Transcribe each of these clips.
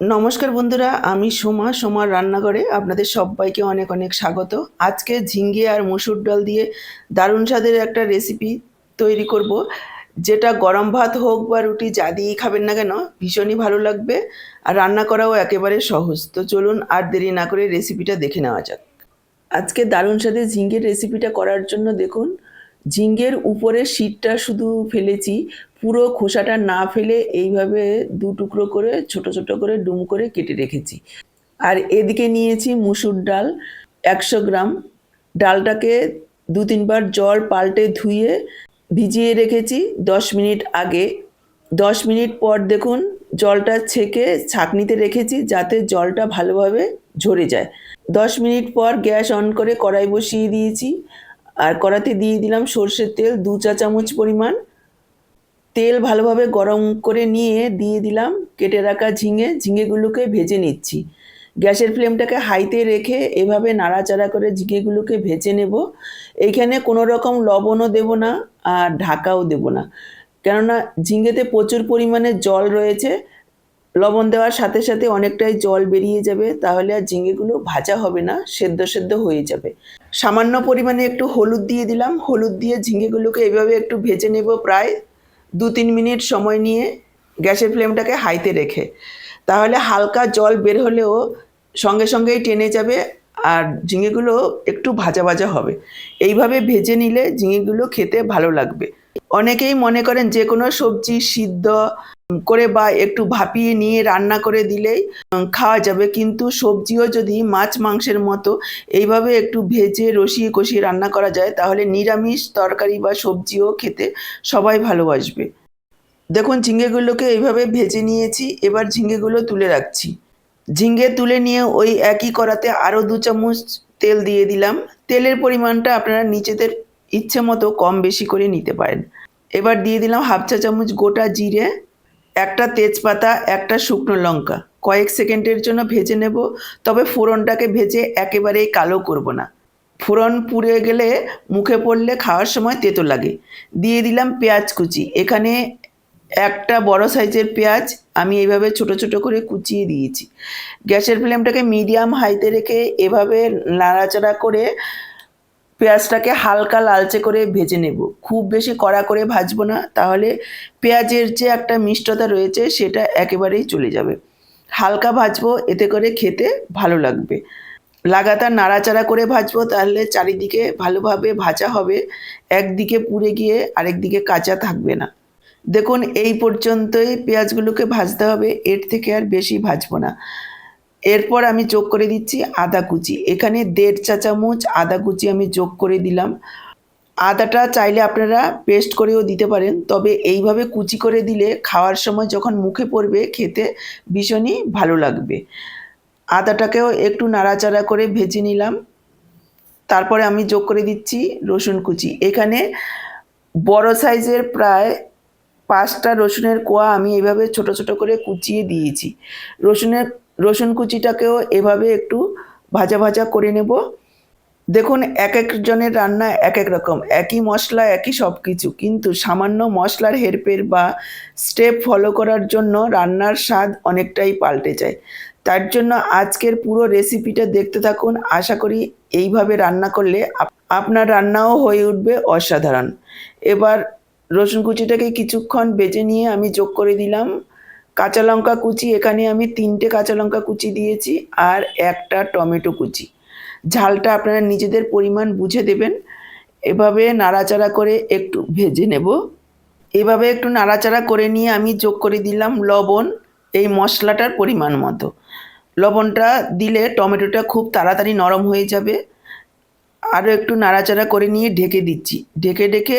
নমস্কার বন্ধুরা, আমি সোমা, সোমার রান্নাঘরে আপনাদের সবাইকে অনেক অনেক স্বাগত। আজকে ঝিঙ্গে আর মসুর ডাল দিয়ে দারুণ স্বাদের একটা রেসিপি তৈরি করব। যেটা গরম ভাত হোক বা রুটি, যা দিয়েই খাবেন না কেন, ভীষণই ভালো লাগবে আর রান্না করাও একেবারে সহজ। তো চলুন আর দেরি না করে রেসিপিটা দেখে নেওয়া যাক। আজকে দারুণ স্বাদের ঝিঙ্গের রেসিপিটা করার জন্য দেখুন ঝিঙ্গের উপরে শীতটা শুধু ফেলেছি, পুরো খোসাটা না ফেলে এইভাবে দু টুকরো করে, ছোট ছোট করে ডুম করে কেটে রেখেছি। আর এদিকে নিয়েছি মুসুর ডাল, একশো গ্রাম। ডালটাকে দু তিনবার জল পাল্টে ধুয়ে ভিজিয়ে রেখেছি দশ মিনিট আগে। দশ মিনিট পর দেখুন জলটা ছেঁকে ছাঁকনিতে রেখেছি যাতে জলটা ভালোভাবে ঝরে যায়। দশ মিনিট পর গ্যাস অন করে কড়াই বসিয়ে দিয়েছি। আর কড়াতে দিয়ে দিলাম সর্ষের তেল, দু চা চামচ পরিমাণ। তেল ভালোভাবে গরম করে নিয়ে দিয়ে দিলাম, কেটে রাখা ঝিঙে, ঝিঙেগুলোকে ভেজে নিচ্ছি। গ্যাসের ফ্লেমটাকে হাইতে রেখে এভাবে নাড়াচাড়া করে ঝিঙেগুলোকে ভেজে নেব। এইখানে কোনো রকম লবণও দেব না আর ঢাকাও দেব না। কেননা ঝিঙেতে প্রচুর পরিমাণে জল রয়েছে লবণ দেওয়ার সাথে সাথে অনেকটাই জল বেরিয়ে যাবে, তাহলে আর ঝিঙেগুলো ভাজা হবে না, সেদ্ধ সেদ্ধ হয়ে যাবে। সামান্য পরিমাণে একটু হলুদ দিয়ে দিলাম। হলুদ দিয়ে ঝিঙেগুলোকে এভাবে একটু ভেজে নেব প্রায় দু তিন মিনিট সময় নিয়ে গ্যাসের ফ্লেমটাকে হাইতে রেখে। তাহলে হালকা জল বের হলেও সঙ্গে সঙ্গেই টেনে যাবে আর ঝিঙেগুলো একটু ভাজা ভাজা হবে। এইভাবে ভেজে নিলে ঝিঙেগুলো খেতে ভালো লাগবে। অনেকেই মনে করেন যে কোনো সবজি সিদ্ধ করে বা একটু ভাপিয়ে নিয়ে রান্না করে দিলেই খাওয়া যাবে। কিন্তু সবজিও যদি মাছ মাংসের মতো এইভাবে একটু ভেজে, রসিয়ে, কষিয়ে রান্না করা যায়, তাহলে নিরামিষ তরকারি বা সবজিও খেতে সবাই ভালোবাসবে। দেখুন, ঝিঙ্গেগুলোকে এইভাবে ভেজে নিয়েছি, এবার ঝিঙ্গেগুলো তুলে রাখছি। ঝিঙ্গে তুলে নিয়ে ওই একই করাতে আরও দু চামচ তেল দিয়ে দিলাম। তেলের পরিমাণটা আপনারা নিজেদের ইচ্ছে মতো কম বেশি করে নিতে পারেন। এবার দিয়ে দিলাম হাফ চা চামচ গোটা জিরে। একটা তেজপাতা, একটা শুকনো লঙ্কা। কয়েক সেকেন্ডের জন্য ভেজে নেব, তবে ফোড়নটাকে ভেজে একেবারেই কালো করব না। ফোড়ন পুড়ে গেলে মুখে পড়লে খাওয়ার সময় তেতো লাগে। দিয়ে দিলাম পেঁয়াজ কুচি। এখানে একটা বড় সাইজের পেঁয়াজ আমি এইভাবে ছোট ছোট করে কুচিয়ে দিয়েছি। গ্যাসের ফ্লেমটাকে মিডিয়াম হাইতে রেখে এভাবে নাড়াচাড়া করে পেঁয়াজটাকে হালকা লালচে করে ভেজে নেব। খুব বেশি কড়া করে ভাজবো না, তাহলে পেঁয়াজের যে একটা মিষ্টতা রয়েছে সেটা একেবারেই চলে যাবে। হালকা ভাজবো, এতে করে খেতে ভালো লাগবে। লাগাতার নাড়াচাড়া করে ভাজবো, তাহলে চারিদিকে ভালোভাবে ভাজা হবে। একদিকে পুড়ে গিয়ে আরেক দিকে কাঁচা থাকবে না। দেখুন, এই পর্যন্তই পেঁয়াজগুলোকে ভাজতে হবে, এর থেকে আর বেশি ভাজবো না। এরপর আমি যোগ করে দিচ্ছি আদা কুচি। এখানে দেড় চা চামচ আদা কুচি আমি যোগ করে দিলাম। আদাটা চাইলে আপনারা পেস্ট করেও দিতে পারেন, তবে এইভাবে কুচি করে দিলে খাওয়ার সময় যখন মুখে পড়বে, খেতে ভীষণই ভালো লাগবে। আদাটাকেও একটু নাড়াচাড়া করে ভেজে নিলাম। তারপরে আমি যোগ করে দিচ্ছি রসুন কুচি। এখানে বড় সাইজের প্রায় পাঁচটা রসুনের কোয়া আমি এভাবে ছোট ছোট করে কুচিয়ে দিয়েছি। রসুনের রসুন কুচিটাকেও এভাবে একটু ভাজা ভাজা করে নেব। দেখুন, এক একজনের রান্না এক এক রকম। একই মশলা, একই সব কিছু কিন্তু সামান্য মশলার হেরফের বা স্টেপ ফলো করার জন্য রান্নার স্বাদ অনেকটাই পাল্টে যায়। তার জন্য আজকের পুরো রেসিপিটা দেখতে থাকুন। আশা করি এইভাবে রান্না করলে আপনার রান্নাও হয়ে উঠবে অসাধারণ। এবার রসুন কুচিটাকে কিছুক্ষণ বেজে নিয়ে আমি যোগ করে দিলাম। কাঁচা লঙ্কা কুচি, এখানে আমি তিনটে কাঁচা লঙ্কা কুচি দিয়েছি আর একটা টমেটো কুচি। ঝালটা আপনারা নিজেদের পরিমাণ বুঝে দেবেন। এভাবে নাড়াচাড়া করে একটু ভেজে নেব। এভাবে একটু নাড়াচাড়া করে নিয়ে আমি যোগ করে দিলাম লবণ এই মশলাটার পরিমাণ মতো। লবণটা দিলে টমেটোটা খুব তাড়াতাড়ি নরম হয়ে যাবে। আরও একটু নাড়াচাড়া করে নিয়ে ঢেকে দিচ্ছি। ঢেকে ঢেকে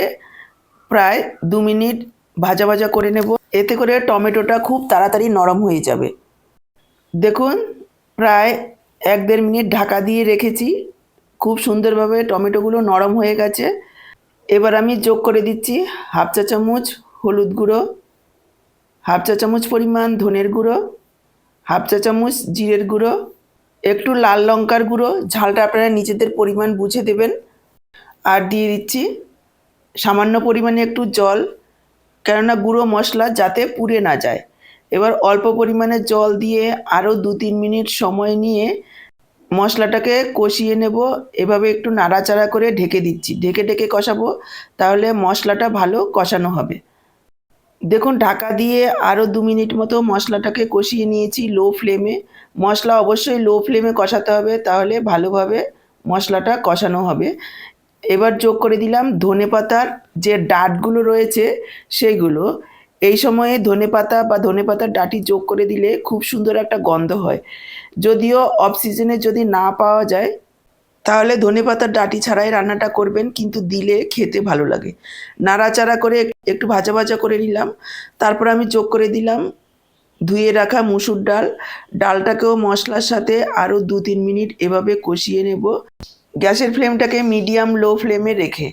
প্রায় দু মিনিট ভাজা ভাজা করে নেব। এতে করে টমেটোটা খুব তাড়াতাড়ি নরম হয়ে যাবে। দেখুন, প্রায় এক দেড় মিনিট ঢাকা দিয়ে রেখেছি। খুব সুন্দরভাবে টমেটোগুলো নরম হয়ে গেছে। এবার আমি যোগ করে দিচ্ছি হাফ চা চামচ হলুদ গুঁড়ো, হাফ চা চামচ পরিমাণ ধনের গুঁড়ো, হাফ চা চামচ জিরের গুঁড়ো, একটু লাল লঙ্কার গুঁড়ো, ঝালটা আপনারা নিজেদের পরিমাণ বুঝে দেবেন। আর দিয়ে দিচ্ছি সামান্য পরিমাণে একটু জল কেননা গুঁড়ো মশলা যাতে পুড়ে না যায়। এবার অল্প পরিমাণে জল দিয়ে আরও দু তিন মিনিট সময় নিয়ে মশলাটাকে কষিয়ে নেব। এভাবে একটু নাড়াচাড়া করে ঢেকে দিচ্ছি। ঢেকে ঢেকে কষাবো, তাহলে মশলাটা ভালো কষানো হবে। দেখুন, ঢাকা দিয়ে আরও দু মিনিট মতো মশলাটাকে কষিয়ে নিয়েছি লো ফ্লেমে। মশলা অবশ্যই লো ফ্লেমে কষাতে হবে, তাহলে ভালোভাবে মশলাটা কষানো হবে। এবার যোগ করে দিলাম ধনে পাতার যে ডাটগুলো রয়েছে সেইগুলো। এই সময়ে ধনে পাতা বা ধনে পাতার ডাঁটি যোগ করে দিলে খুব সুন্দর একটা গন্ধ হয়। যদিও অফ সিজনে যদি না পাওয়া যায়, তাহলে ধনে পাতার ডাঁটি ছাড়াই রান্নাটা করবেন, কিন্তু দিলে খেতে ভালো লাগে। নাড়াচাড়া করে একটু ভাজা ভাজা করে নিলাম। তারপর আমি যোগ করে দিলাম ধুয়ে রাখা মুসুর ডাল। ডালটাকেও মশলার সাথে আরও দু তিন মিনিট এভাবে কষিয়ে নেব। গ্যাসের ফ্লেমটাকে মিডিয়াম, লো ফ্লেমে রেখে।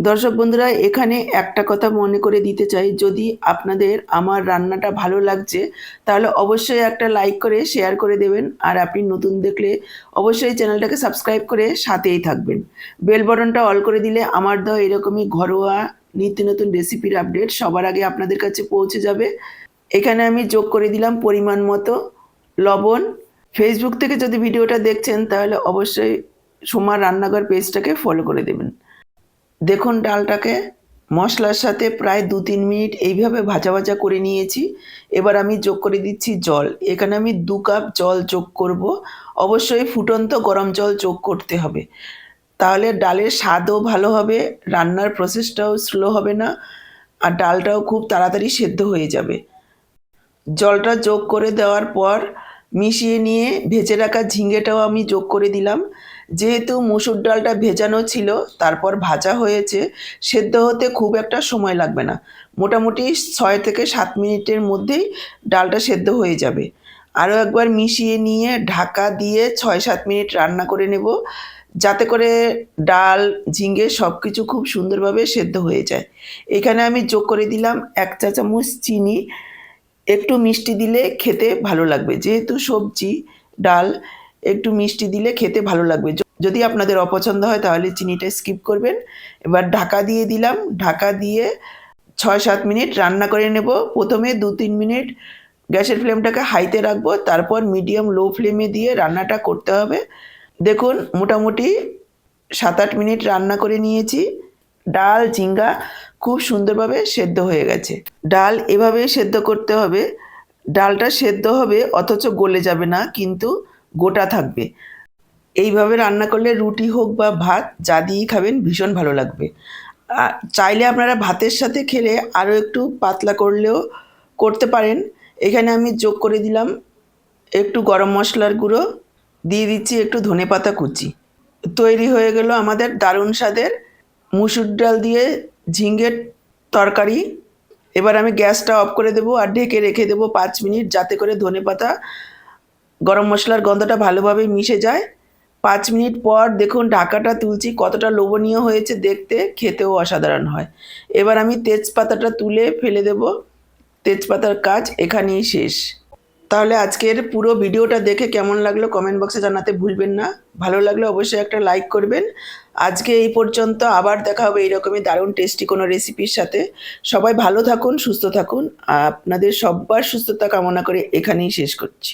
দর্শক বন্ধুরা, এখানে একটা কথা মনে করে দিতে চাই, যদি আপনাদের আমার রান্নাটা ভালো লাগছে, তাহলে অবশ্যই একটা লাইক করে, শেয়ার করে দেবেন। আর আপনি নতুন দেখলে অবশ্যই চ্যানেলটাকে সাবস্ক্রাইব করে সাথেই থাকবেন। বেল বটনটা অল করে দিলে আমার দেওয়া এরকমই ঘরোয়া নিত্য নতুন রেসিপির আপডেট সবার আগে আপনাদের কাছে পৌঁছে যাবে। এখানে আমি যোগ করে দিলাম পরিমাণ মতো লবণ। ফেসবুক থেকে যদি ভিডিওটা দেখছেন, তাহলে অবশ্যই সোমার রান্নাঘর পেজটাকে ফলো করে দেবেন। দেখুন ডালটাকে, মশলার সাথে প্রায় দু তিন মিনিট এইভাবে ভাজা ভাজা করে নিয়েছি। এবার আমি যোগ করে দিচ্ছি জল। এখানে আমি দু কাপ জল যোগ করব। অবশ্যই ফুটন্ত গরম জল যোগ করতে হবে। তাহলে ডালের স্বাদও ভালো হবে, রান্নার প্রসেসটাও স্লো হবে না, আর ডালটাও খুব তাড়াতাড়ি সেদ্ধ হয়ে যাবে। জলটা যোগ করে দেওয়ার পর মিশিয়ে নিয়ে ভেজে রাখা ঝিঙেটাও আমি যোগ করে দিলাম। যেহেতু মুসুর ডালটা ভেজানো ছিল, তারপর ভাজা হয়েছে, সেদ্ধ হতে খুব একটা সময় লাগবে না। মোটামুটি ছয় থেকে সাত মিনিটের মধ্যেই ডালটা সেদ্ধ হয়ে যাবে। আরও একবার মিশিয়ে নিয়ে ঢাকা দিয়ে ছয় সাত মিনিট রান্না করে নেব, যাতে করে ডাল, ঝিঙে সব কিছু খুব সুন্দরভাবে সেদ্ধ হয়ে যায়। এখানে আমি যোগ করে দিলাম এক চা চামচ চিনি। একটু মিষ্টি দিলে খেতে ভালো লাগবে। যেহেতু সবজি, ডাল একটু মিষ্টি দিলে খেতে ভালো লাগবে। যদি আপনাদের অপছন্দ হয় তাহলে চিনিটা স্কিপ করবেন। এবার ঢাকা দিয়ে দিলাম। ঢাকা দিয়ে ছয় সাত মিনিট রান্না করে নেব। প্রথমে দু তিন মিনিট গ্যাসের ফ্লেমটাকে হাইতে রাখব। তারপর মিডিয়াম লো ফ্লেমে দিয়ে রান্নাটা করতে হবে। দেখুন, মোটামুটি সাত আট মিনিট রান্না করে নিয়েছি। ডাল, ঝিঙ্গা খুব সুন্দরভাবে সেদ্ধ হয়ে গেছে। ডাল এভাবেই সেদ্ধ করতে হবে। ডালটা সেদ্ধ হবে, অথচ গলে যাবে না। কিন্তু গোটা থাকবে। এইভাবে রান্না করলে রুটি হোক বা ভাত, যা দিয়েই খাবেন, ভীষণ ভালো লাগবে। চাইলে আপনারা ভাতের সাথে খেলে আরও একটু পাতলা করলেও করতে পারেন। এখানে আমি যোগ করে দিলাম একটু গরম মশলার গুঁড়ো, দিয়ে দিচ্ছি একটু ধনেপাতা কুচি। তৈরি হয়ে গেল আমাদের দারুণ স্বাদের মুসুর ডাল দিয়ে ঝিঙ্গের তরকারি। এবার আমি গ্যাসটা অফ করে দেবো আর ঢেকে রেখে দেবো পাঁচ মিনিট, যাতে করে ধনেপাতা গরম মশলার গন্ধটা ভালোভাবে মিশে যায়। পাঁচ মিনিট পর দেখুন ঢাকাটা তুলছি, কতটা লোভনীয় হয়েছে দেখতে, খেতেও অসাধারণ হয়। এবার আমি তেজপাতাটা তুলে ফেলে দেব। তেজপাতার কাজ এখানেই শেষ। তাহলে আজকের পুরো ভিডিওটা দেখে কেমন লাগল কমেন্ট বক্সে জানাতে ভুলবেন না। ভালো লাগলে অবশ্যই একটা লাইক করবেন। আজকে এই পর্যন্ত আবার দেখা হবে এইরকমই দারুণ টেস্টি কোনো রেসিপির সাথে। সবাই ভালো থাকুন, সুস্থ থাকুন। আপনাদের সব্বার সুস্থতা কামনা করে এখানেই শেষ করছি।